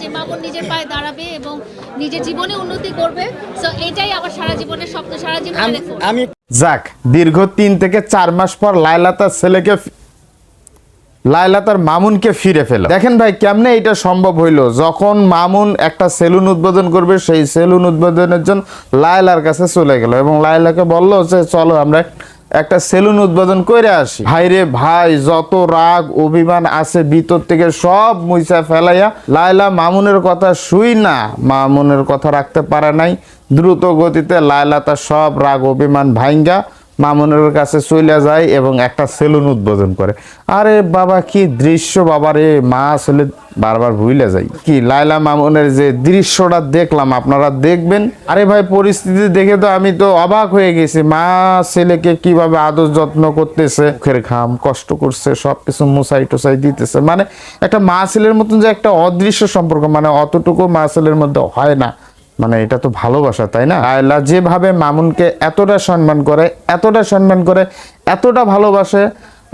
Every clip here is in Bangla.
যে মামুন নিজের পায়ে দাঁড়াবে এবং নিজের জীবনে উন্নতি করবে। সো এটাই আমার সারা জীবনের স্বপ্ন সারা জীবনে আমি- যাক দীর্ঘ তিন থেকে চার মাস পর লায়লা তার ছেলেকে লায়লা তার মামুনকে ফিরে পেল দেখেন ভাই কেমনে এটা সম্ভব হইল? যখন মামুন একটা সেলুন উদ্বোধন করবে সেই সেলুন উদ্বোধনের জন্য লায়লার কাছে চলে গেল এবং লায়লাকে বলল যে চলো আমরা একটা সেলুন উদ্বোধন করে আসি। ভাইরে ভাই, যত রাগ, অভিমান আছে ভিতর থেকে সব মুইসা ফেলাইয়া লাইলা মামুনের কথা শুই না। মামুনের কথা রাখতে পারে নাই। দ্রুত গতিতে লাইলা তার সব রাগ, অভিমান ভাইঙ্গা মামুনের কাছে চলে যায় এবং একটা সেলুন উদ্বোধন করে। আরে বাবা, কি দৃশ্য বাবা রে, মা আসলে বারবার ভুলে যাই কি লাইলা মামুনের যে দৃশ্যটা দেখলাম, আপনারা দেখবেন? আরে ভাই, পরিস্থিতি দেখে তো আমি তো অবাক হয়ে গেছি। মা ছেলেকে কীভাবে আদর যত্ন করতেছে, মুখের ঘাম কষ্ট করছে, সবকিছু মুসাই টুসাই দিতেছে। মানে একটা মা ছেলের মতন যে একটা অদৃশ্য সম্পর্ক মানে অতটুকু মা ছেলের মধ্যে হয় না। মানে এটা তো ভালোবাসা, তাই না? আয়লা যেভাবে মামুনকে এতটা সম্মান করে, এতটা সম্মান করে, এতটা ভালোবাসে,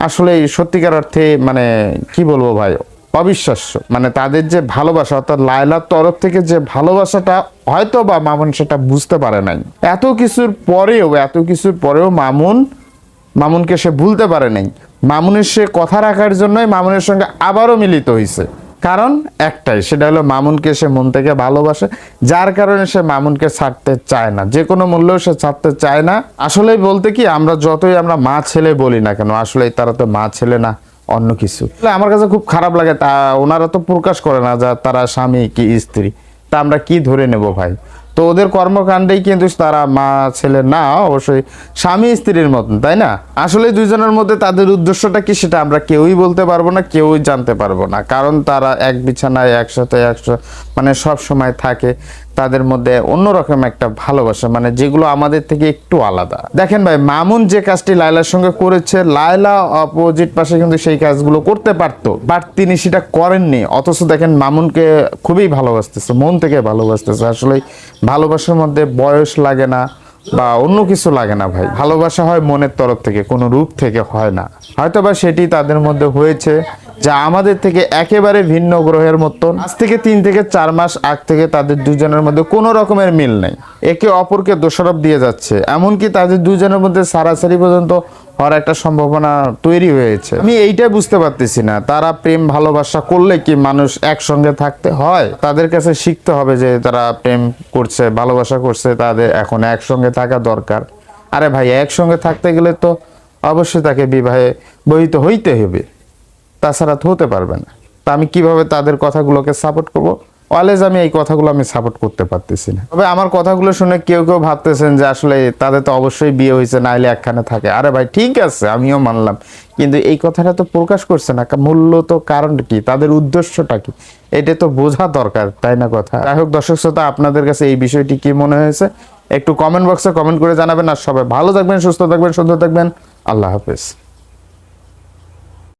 আসলে সত্যিকার অর্থে মানে কি বলব ভাই, অবিশ্বাস্য। মানে তাদের যে ভালোবাসা, অর্থাৎ লায়লার তরফ থেকে যে ভালোবাসাটা হয়তো বা মামুন সেটা বুঝতে পারে নাই। এত কিছুর পরেও, এত কিছুর পরেও মামুন, মামুনকে সে ভুলতে পারে নাই। মামুনের সে কথা রাখার জন্যই মামুনের সঙ্গে আবারও মিলিত হয়েছে কারণ একটাই, সেটা হলো মামুনকে সে মন থেকে ভালোবাসে, যার কারণে সে মামুনকে ছাড়তে চায় না। যে কোনো মূল্যেও সে ছাড়তে চায় না। আসলেই বলতে কি, আমরা যতই আমরা মা ছেলে বলি না কেন আসলে তারা তো মা ছেলে না, অন্য কিছু। আমার কাছে খুব খারাপ লাগে, তা ওনারা তো প্রকাশ করে না যা তারা স্বামী কি স্ত্রী। তা আমরা কি ধরে নেব ভাই? তো ওদের কর্মকাণ্ডেই কিন্তু তারা মা ছেলে না, অবশ্যই স্বামী স্ত্রীর মতন, তাই না? আসলে দুইজনের মধ্যে তাদের উদ্দেশ্যটা কি সেটা আমরা কেউই বলতে পারব না, কেউই জানতে পারব না। কারণ তারা এক বিছানায় একসাথে একসাথে মানে সব সময় থাকে। তাদের মধ্যে অন্যরকম একটা ভালোবাসা মানে যেগুলো আমাদের থেকে একটু আলাদা। দেখেন ভাই, মামুন যে কাজটি লায়লার সঙ্গে করেছে, লায়লা অপোজিট পাশে কিন্তু সেই কাজগুলো করতে পারতো বাট তিনি সেটা করেননি। অথচ দেখেন মামুনকে খুবই ভালোবাসতেছে, মন থেকে ভালোবাসতেছে। আসলে ভালোবাসার মধ্যে বয়স লাগে না বা অন্য কিছু লাগে না ভাই। ভালোবাসা হয় মনের তরফ থেকে, কোনো রূপ থেকে হয় না। হয়তো বা সেটি তাদের মধ্যে হয়েছে। যা আমাদের থেকে একেবারে ভিন্ন গ্রহের মতন। আজ থেকে তিন থেকে চার মাস আগ থেকে তাদের দুজনের মধ্যে কোনো রকমের মিল নেই। একে অপরকে দোষারোপ দিয়ে যাচ্ছে। এমনকি তাদের দুজনের মধ্যে সারাসারি পর্যন্ত হওয়ার একটা সম্ভাবনা তৈরি হয়েছে। আমি এইটাই বুঝতে পারতেছি না। তারা প্রেম, ভালোবাসা করলে কি মানুষ একসঙ্গে থাকতে হয়? তাদের কাছে শিখতে হবে যে তারা প্রেম করছে, ভালোবাসা করছে, তাদের এখন একসঙ্গে থাকা দরকার। আরে ভাই, একসঙ্গে থাকতে গেলে তো অবশ্যই তাকে বিবাহে বহিত হইতে হবে। তাছাড়া তো হতে পারবে না। তা আমি কীভাবে তাদের কথাগুলোকে সাপোর্ট করব? অলওয়েজ আমি এই কথাগুলো আমি সাপোর্ট করতে পারতেছি না। তবে আমার কথাগুলো শুনে কেউ কেউ ভাবতেছেন যে আসলে তাদের তো অবশ্যই বিয়ে হয়েছে নাইলে একখানে থাকে। আরে ভাই, ঠিক আছে, আমিও মানলাম। কিন্তু এই কথাটা তো প্রকাশ করছে না। মূল্য তো কারণ কি? তাদের উদ্দেশ্যটা কি? এটা তো বোঝা দরকার, তাই না কথা? যাই হোক, দর্শক শ্রোতা, আপনাদের কাছে এই বিষয়টি কি মনে হয়েছে? একটু কমেন্ট বক্সে কমেন্ট করে জানাবেন। আর সবাই ভালো থাকবেন, সুস্থ থাকবেন, সুন্দর থাকবেন। আল্লাহ হাফেজ।